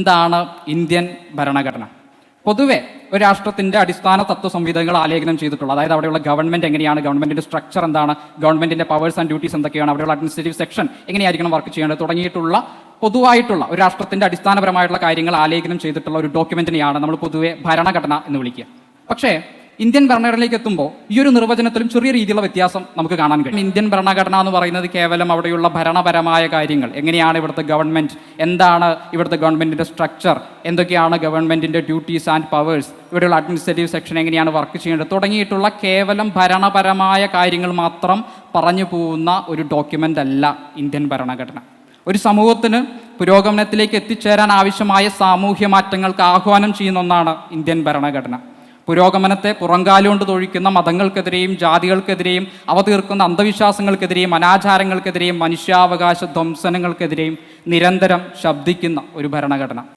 എന്താണ് ഇന്ത്യൻ ഭരണഘടന? പൊതുവെ ഒരു രാഷ്ട്രത്തിന്റെ അടിസ്ഥാന തത്വ സംവിധാനങ്ങൾ ആലേഖനം ചെയ്തിട്ടുള്ളത് അതായത് അവിടെയുള്ള ഗവൺമെന്റ് എങ്ങനെയാണ് ഗവൺമെന്റിന്റെ സ്ട്രക്ചർ എന്താണ് ഗവൺമെന്റിന്റെ പവേഴ്സ് ആൻഡ് ഡ്യൂട്ടീസ് എന്തൊക്കെയാണ് അവിടെയുള്ള അഡ്മിനിസ്ട്രേറ്റീവ് സെക്ഷൻ എങ്ങനെയായിരിക്കണം വർക്ക് ചെയ്യേണ്ടത് തുടങ്ങിയിട്ടുള്ള പൊതുവായിട്ടുള്ള ഒരു രാഷ്ട്രത്തിന്റെ അടിസ്ഥാനപരമായിട്ടുള്ള കാര്യങ്ങൾ ആലേഖനം ചെയ്തിട്ടുള്ള ഒരു ഡോക്യുമെന്റിനെയാണ് നമ്മൾ പൊതുവെ ഭരണഘടന എന്ന് വിളിക്കുക. പക്ഷേ ഇന്ത്യൻ ഭരണഘടനയിലേക്ക് എത്തുമ്പോൾ ഈ ഒരു നിർവചനത്തിലും ചെറിയ രീതിയിലുള്ള വ്യത്യാസം നമുക്ക് കാണാൻ കഴിയും. ഇന്ത്യൻ ഭരണഘടന എന്ന് പറയുന്നത് കേവലം അവിടെയുള്ള ഭരണപരമായ കാര്യങ്ങൾ. എങ്ങനെയാണ് ഇവിടുത്തെ ഗവൺമെന്റ് എന്താണ് ഇവിടുത്തെ ഗവൺമെന്റിന്റെ സ്ട്രക്ചർ എന്തൊക്കെയാണ് ഗവൺമെന്റിന്റെ ഡ്യൂട്ടീസ് ആൻഡ് പവേഴ്സ് ഇവിടെയുള്ള അഡ്മിനിസ്ട്രേറ്റീവ് സെക്ഷൻ എങ്ങനെയാണ് വർക്ക് ചെയ്യേണ്ടത്? തുടങ്ങിയിട്ടുള്ള കേവലം ഭരണപരമായ കാര്യങ്ങൾ മാത്രം പറഞ്ഞു പോകുന്ന ഒരു ഡോക്യുമെന്റ് അല്ല ഇന്ത്യൻ ഭരണഘടന. ഒരു സമൂഹത്തിന് പുരോഗമനത്തിലേക്ക് എത്തിച്ചേരാൻ ആവശ്യമായ സാമൂഹ്യ മാറ്റങ്ങൾക്ക് ആഹ്വാനം ചെയ്യുന്ന ഒന്നാണ് ഇന്ത്യൻ ഭരണഘടന. പുരോഗമനത്തെ പുറങ്കാലുകൊണ്ട് തൊഴിക്കുന്ന മതങ്ങൾക്കെതിരെയും ജാതികൾക്കെതിരെയും അവ തീർക്കുന്ന അന്ധവിശ്വാസങ്ങൾക്കെതിരെയും അനാചാരങ്ങൾക്കെതിരെയും മനുഷ്യാവകാശ ധ്വംസനങ്ങൾക്കെതിരെയും നിരന്തരം ശബ്ദിക്കുന്ന ഒരു ഭരണഘടന.